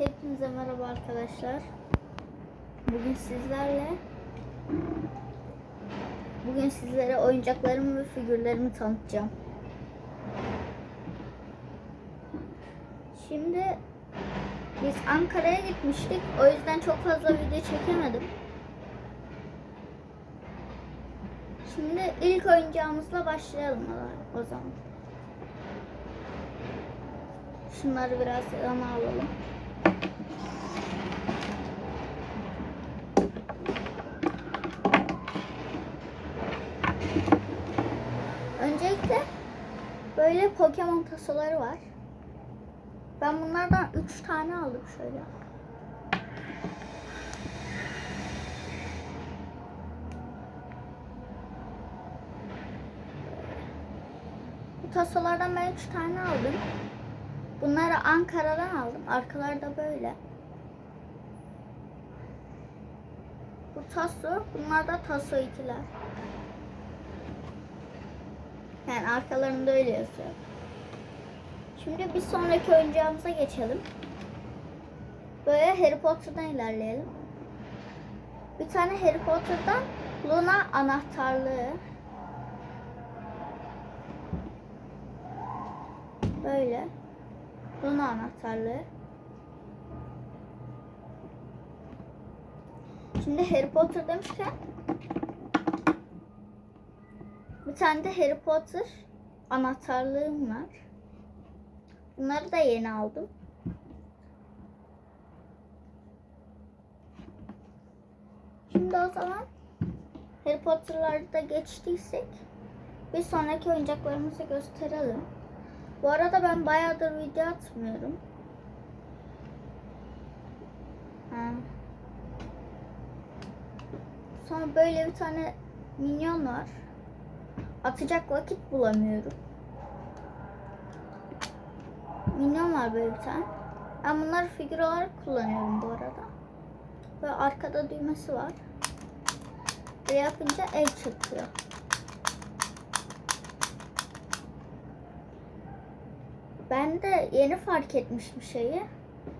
Hepinize merhaba arkadaşlar. Bugün sizlerle Bugün sizlere oyuncaklarımı ve figürlerimi tanıtacağım. Şimdi biz Ankara'ya gitmiştik. O yüzden çok fazla video çekemedim. Şimdi ilk oyuncağımızla başlayalım o zaman. Şunları biraz yana alalım. Öncelikle böyle Pokemon tasoları var. Ben bunlardan 3 tane aldım şöyle. Bu tasolardan ben 3 tane aldım. Bunları Ankara'dan aldım. Arkaları da böyle. Bu taso, bunlar da taso ikiler. Yani arkalarında öyle yazıyor. Şimdi bir sonraki oyuncağımıza geçelim. Böyle Harry Potter'dan ilerleyelim. Bir tane Harry Potter'dan Luna anahtarlığı. Böyle. Luna anahtarlığı. Şimdi Harry Potter demişken bir tane de Harry Potter anahtarlığım var. Bunları da yeni aldım. Şimdi o zaman Harry Potter'ları da geçtiysek bir sonraki oyuncaklarımızı gösterelim. Bu arada ben bayağıdır video atmıyorum. Ha. Sonra böyle bir tane minyon var. Atacak vakit bulamıyorum. Minyon var böyle bir tane. Ben bunları figür olarak kullanıyorum bu arada. Ve arkada düğmesi var. Ve yapınca el çıkıyor. Ben de yeni fark etmişim şeyi.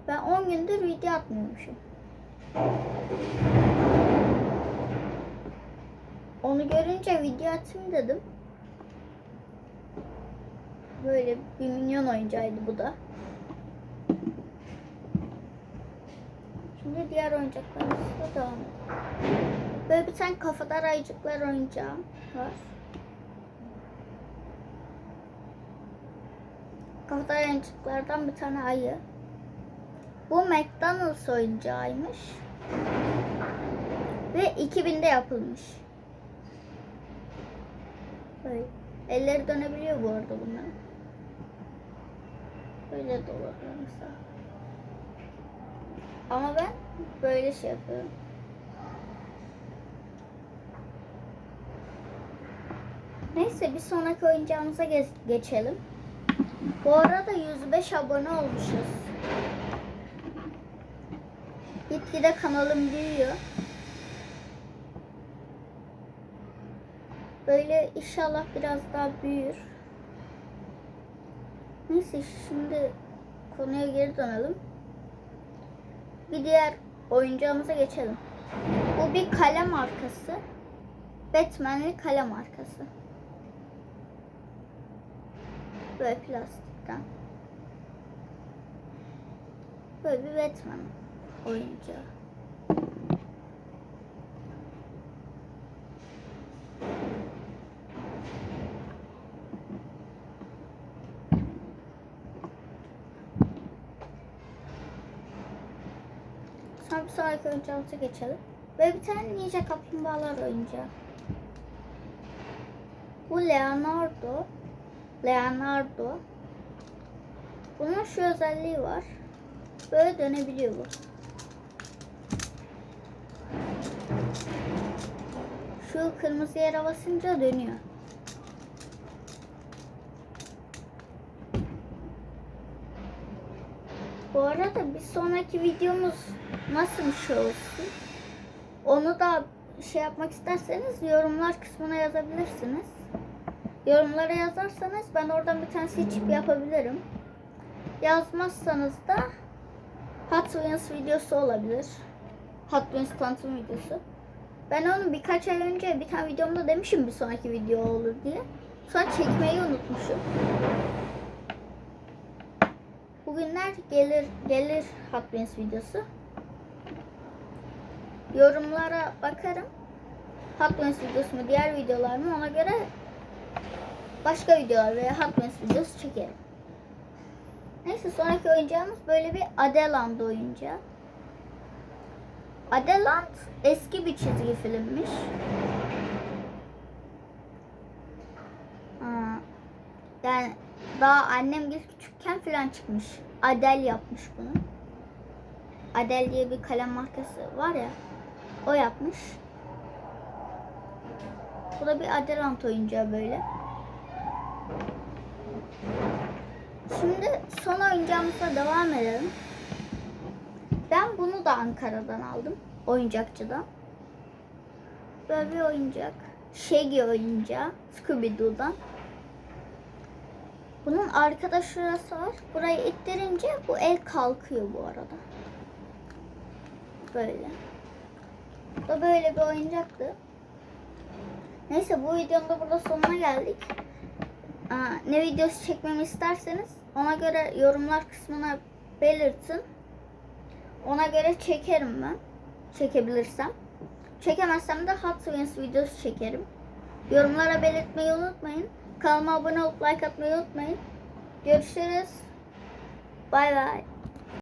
Ben 10 gündür video atmıyormuşum. Onu görünce video atayım dedim. Böyle bir minyon oyuncağıydı bu da. Şimdi diğer oyuncaklarımızla devam edelim. Böyle bir tane kafadar ayıcıklar oyuncağı var. Kafadar ayıcıklardan bir tane ayı. Bu McDonald's oyuncağıymış. Ve 2000'de yapılmış. Böyle. Elleri dönebiliyor bu arada bunların. Böyle dolanıyor mesela. Ama ben böyle şey yapıyorum. Neyse bir sonraki oyuncağımıza ge- geçelim. Bu arada 105 abone olmuşuz. Gitgide kanalım büyüyor. Böyle inşallah biraz daha büyür. Neyse şimdi konuya geri dönelim. Bir diğer oyuncağımıza geçelim. Bu bir kalem markası. Batman'li kalem markası. Böyle plastikten. Böyle bir Batman oyuncağı. Sonra bir sonraki oyuncağımıza geçelim. Ve bir tane ninja kaplumbağalar oyuncağı. Bu Leonardo. Leonardo. Bunun şu özelliği var. Böyle dönebiliyor bu. Şu kırmızı yere basınca dönüyor. Bu arada bir sonraki videomuz nasıl bir şey olsun? Onu da şey yapmak isterseniz yorumlar kısmına yazabilirsiniz. Yorumlara yazarsanız ben oradan bir tane seçip yapabilirim. Yazmazsanız da Hot Wheels videosu olabilir. Hot Wheels tanıtım videosu. Ben onu birkaç ay önce bir tane videomda demişim bir sonraki video olur diye. Sonra çekmeyi unutmuşum. Bugünler gelir gelir Hot Wheels videosu. Yorumlara bakarım. Hot Wheels videosu mu diğer videolar mı ona göre başka videolar veya Hot videosu çekerim. Neyse sonraki oyuncağımız böyle bir Adeland oyuncağı. Adeland eski bir çizgi filmmiş. Yani daha annem bir küçükken falan çıkmış. Adel yapmış bunu. Adel diye bir kalem markası var ya. O yapmış. Bu da bir Adelant oyuncağı böyle. Şimdi son oyuncağımıza devam edelim. Ben bunu da Ankara'dan aldım. Oyuncakçıdan. Böyle bir oyuncak. Shaggy oyuncağı. Scooby-Doo'dan. Bunun arkada şurası var. Burayı ittirince bu el kalkıyor bu arada. Böyle. Bu da böyle bir oyuncaktı. Neyse bu videonun da burada sonuna geldik. Aa, ne videosu çekmemi isterseniz ona göre yorumlar kısmına belirtin. Ona göre çekerim ben. Çekebilirsem. Çekemezsem de Hot Wheels videosu çekerim. Yorumlara belirtmeyi unutmayın. Kanalıma abone olup like atmayı unutmayın. Görüşürüz. Bay bay.